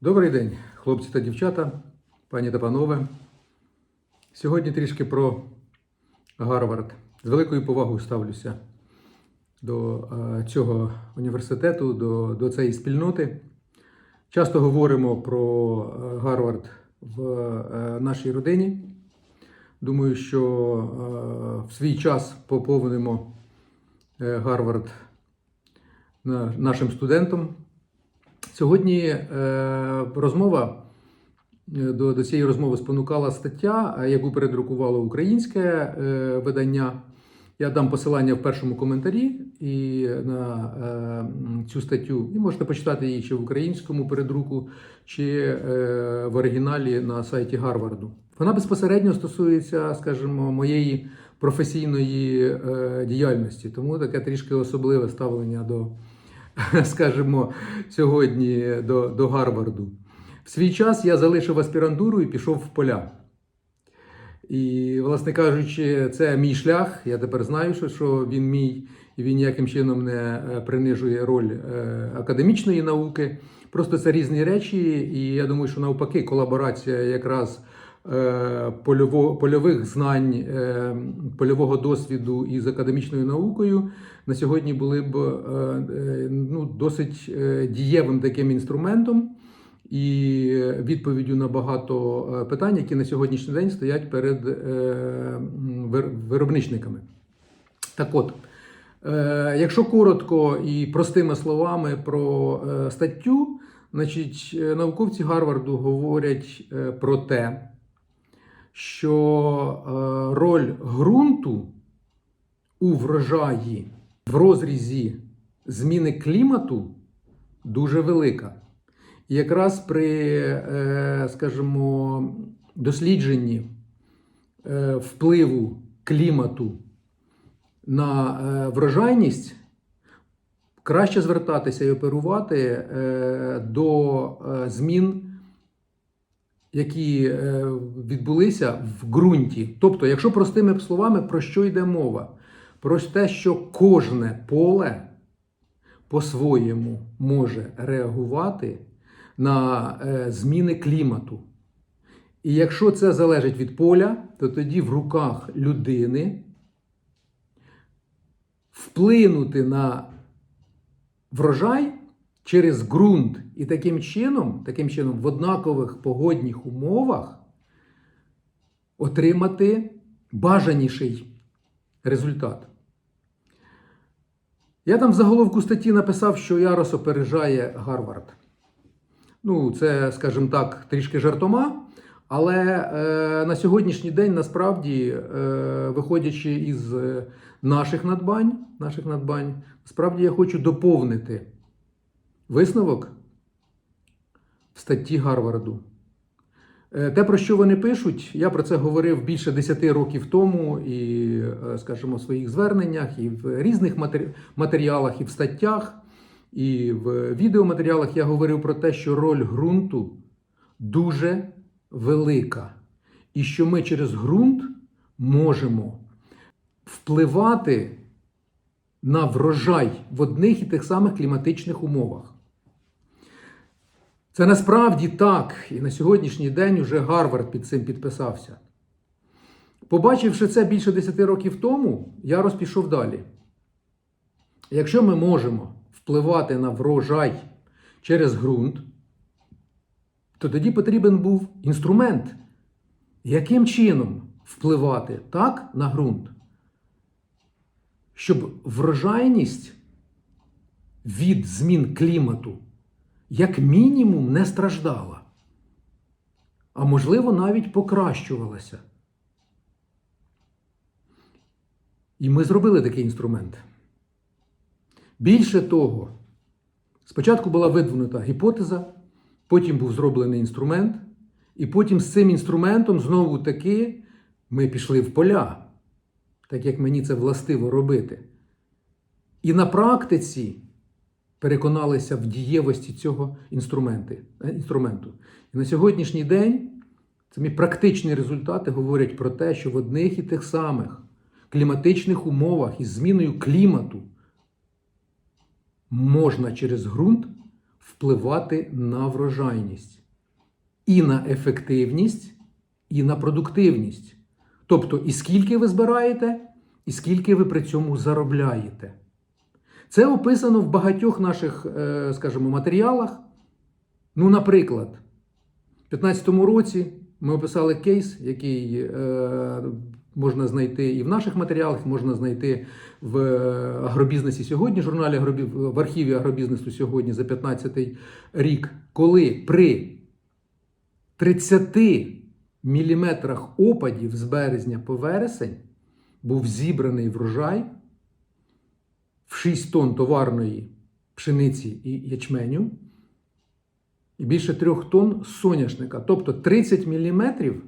Добрий день, хлопці та дівчата, пані та панове. Сьогодні трішки про Гарвард. З великою повагою ставлюся до е, цього університету, до, до цієї спільноти. Часто говоримо про е, Гарвард в е, нашій родині. Думаю, що в свій час поповнимо Гарвард нашим студентам. Сьогодні е, розмова е, до, до цієї розмови спонукала стаття, е, яку передрукувало українське видання. Я дам посилання в першому коментарі і на цю статтю. І можете почитати її чи в українському передруку, чи в оригіналі на сайті Гарварду. Вона безпосередньо стосується, скажімо, моєї професійної діяльності, тому таке трішки особливе ставлення до скажімо, сьогодні до, до Гарварду. В свій час я залишив аспірантуру і пішов в поля. І, власне кажучи, це мій шлях. Я тепер знаю, що, що він мій, і він ніяким чином не е, принижує роль е, академічної науки. Просто це різні речі, і я думаю, що навпаки, колаборація якраз польових знань, е, польового досвіду із академічною наукою на сьогодні були б е, е, ну, досить е, дієвим таким інструментом і відповіддю на багато е, питань, які на сьогоднішній день стоять перед е, виробничниками. Так от, е, якщо коротко і простими словами про е, статтю, значить, е, науковці Гарварду говорять е, про те, що е, роль ґрунту у врожаї в розрізі зміни клімату дуже велика. І якраз при, е, скажімо, дослідженні е, впливу клімату на врожайність краще звертатися і оперувати до змін, які е, відбулися в ґрунті. Тобто, якщо простими словами, про що йде мова? Про те, що кожне поле по-своєму може реагувати на е, зміни клімату. І якщо це залежить від поля, то тоді в руках людини вплинути на врожай через ґрунт і таким чином, таким чином в однакових погодних умовах отримати бажаніший результат. Я там в заголовку статті написав, що Ярос опережає Гарвард. Ну, це, скажімо так, трішки жартома. Але е, на сьогоднішній день насправді, е, виходячи із е, наших надбань, наших надбань, насправді я хочу доповнити висновок в статті Гарварду. Е, Те, про що вони пишуть, я про це говорив більше 10 років тому, і, е, скажімо, в своїх зверненнях, і в різних матеріалах, і в статтях, і в відеоматеріалах я говорив про те, що роль ґрунту дуже велика, і що ми через ґрунт можемо впливати на врожай в одних і тих самих кліматичних умовах. Це насправді так, і на сьогоднішній день уже Гарвард під цим підписався. Побачивши це більше 10 років тому, я розпішов далі. Якщо ми можемо впливати на врожай через ґрунт, то тоді потрібен був інструмент, яким чином впливати так на ґрунт, щоб врожайність від змін клімату як мінімум не страждала, а можливо навіть покращувалася. І ми зробили такий інструмент. Більше того, спочатку була видвинута гіпотеза, потім був зроблений інструмент, і потім з цим інструментом знову таки ми пішли в поля, так як мені це властиво робити. І на практиці переконалися в дієвості цього е, інструменту. І на сьогоднішній день самі практичні результати говорять про те, що в одних і тих самих кліматичних умовах із зміною клімату можна через ґрунт впливати на врожайність і на ефективність, і на продуктивність. Тобто, і скільки ви збираєте, і скільки ви при цьому заробляєте. Це описано в багатьох наших, е, скажімо, матеріалах. Ну, наприклад, у 2015 році ми описали кейс, який е, можна знайти і в наших матеріалах, можна знайти в агробізнесі сьогодні, журналі в архіві агробізнесу сьогодні за 15 рік, коли при 30 міліметрах опадів з березня по вересень був зібраний врожай в 6 тонн товарної пшениці і ячменю і більше 3 тонн соняшника, тобто 30 міліметрів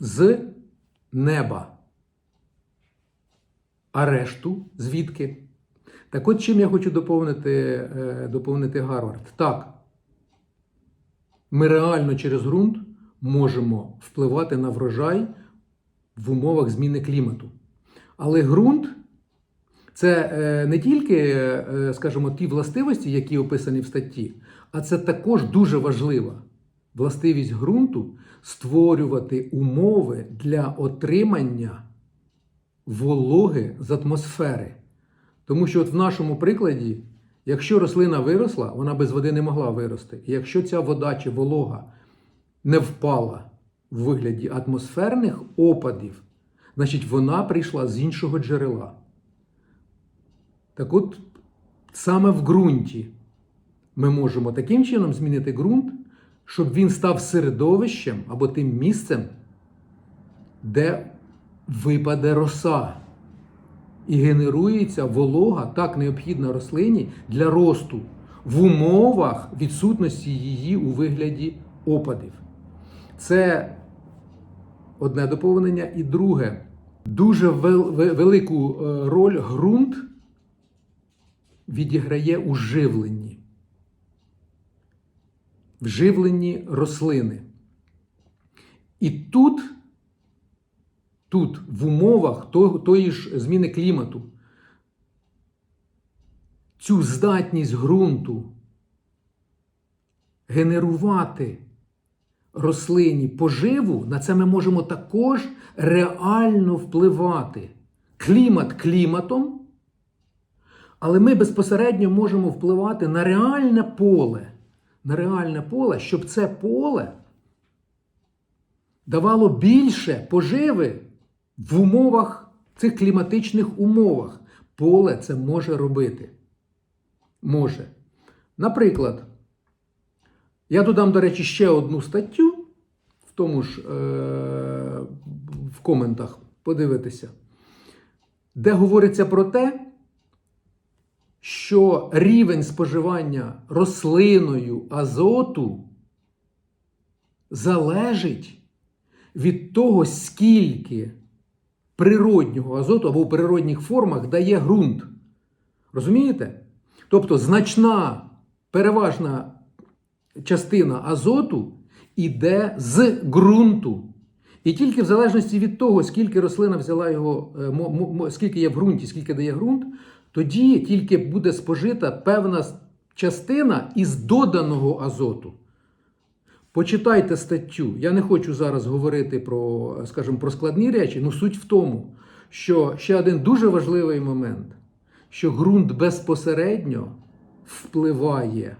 з неба. А решту звідки? Так от чим я хочу доповнити, е, доповнити Гарвард? Так, ми реально через ґрунт можемо впливати на врожай в умовах зміни клімату. Але ґрунт це е, не тільки, е, скажімо, ті властивості, які описані в статті, а це також дуже важлива властивість ґрунту створювати умови для отримання вологи з атмосфери. Тому що от в нашому прикладі, якщо рослина виросла, вона без води не могла вирости. І якщо ця вода чи волога не впала в вигляді атмосферних опадів, значить вона прийшла з іншого джерела. Так от, саме в ґрунті ми можемо таким чином змінити ґрунт, щоб він став середовищем або тим місцем, де випаде роса. І генерується волога, так необхідна рослині для росту в умовах відсутності її у вигляді опадів. Це одне доповнення. І друге, дуже вел- ве- велику е, роль ґрунт відіграє у живленні. В рослини. І тут, тут, в умовах тої ж зміни клімату, цю здатність ґрунту генерувати рослині поживу, на це ми можемо також реально впливати. Клімат кліматом, але ми безпосередньо можемо впливати на реальне поле, на реальне поле, щоб це поле давало більше поживи в умовах цих кліматичних умовах. Поле це може робити. Може. Наприклад, я додам, до речі, ще одну статтю в тому ж е- в коментах, подивитися, де говориться про те, що рівень споживання рослиною азоту залежить від того, скільки природнього азоту або в природних формах дає ґрунт. Розумієте? Тобто значна переважна частина азоту йде з ґрунту. І тільки в залежності від того, скільки рослина взяла його, е, скільки є в ґрунті, скільки дає ґрунт, тоді тільки буде спожита певна частина із доданого азоту. Почитайте статтю. Я не хочу зараз говорити про, скажімо, про складні речі, але суть в тому, що ще один дуже важливий момент, що ґрунт безпосередньо впливає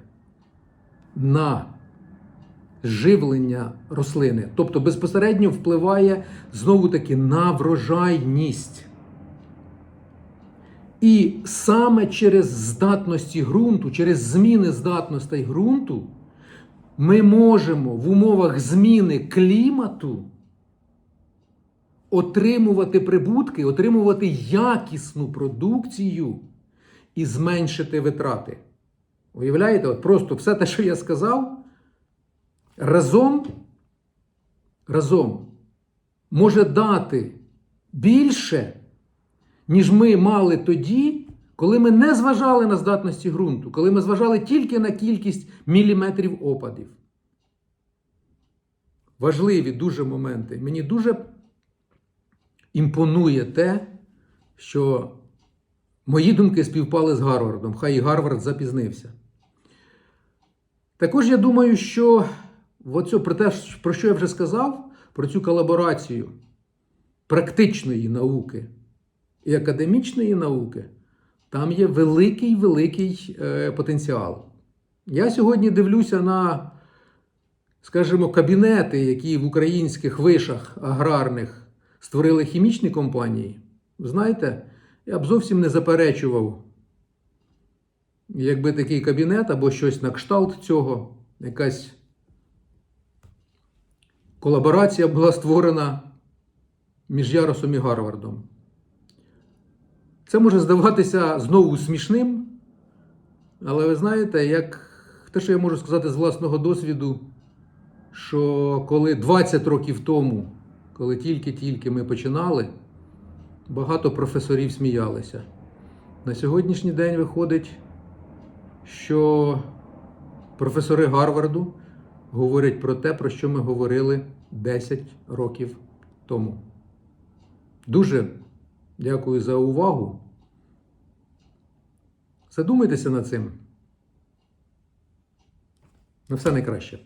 на живлення рослини, тобто безпосередньо впливає знову таки на врожайність. І саме через здатності ґрунту, через зміни здатностей ґрунту, ми можемо в умовах зміни клімату отримувати прибутки, отримувати якісну продукцію і зменшити витрати. Уявляєте, от просто все те, що я сказав, разом, разом може дати більше, ніж ми мали тоді, коли ми не зважали на здатності ґрунту, коли ми зважали тільки на кількість міліметрів опадів. Важливі дуже моменти. Мені дуже імпонує те, що мої думки співпали з Гарвардом. Хай і Гарвард запізнився. Також я думаю, що оцю, про те, про що я вже сказав, про цю колаборацію практичної науки і академічної науки, там є великий великий е, потенціал. Я сьогодні дивлюся на, скажімо, кабінети, які в українських вишах аграрних створили хімічні компанії. Знаєте, я б зовсім не заперечував, якби такий кабінет або щось на кшталт цього, якась колаборація була створена між Яросом і Гарвардом. Це може здаватися знову смішним, але ви знаєте, як те, що я можу сказати з власного досвіду, що коли 20 років тому, коли тільки-тільки ми починали, багато професорів сміялися. На сьогоднішній день виходить, що професори Гарварду говорять про те, про що ми говорили 10 років тому. Дуже дякую за увагу. Задумайтеся над цим. На все найкраще.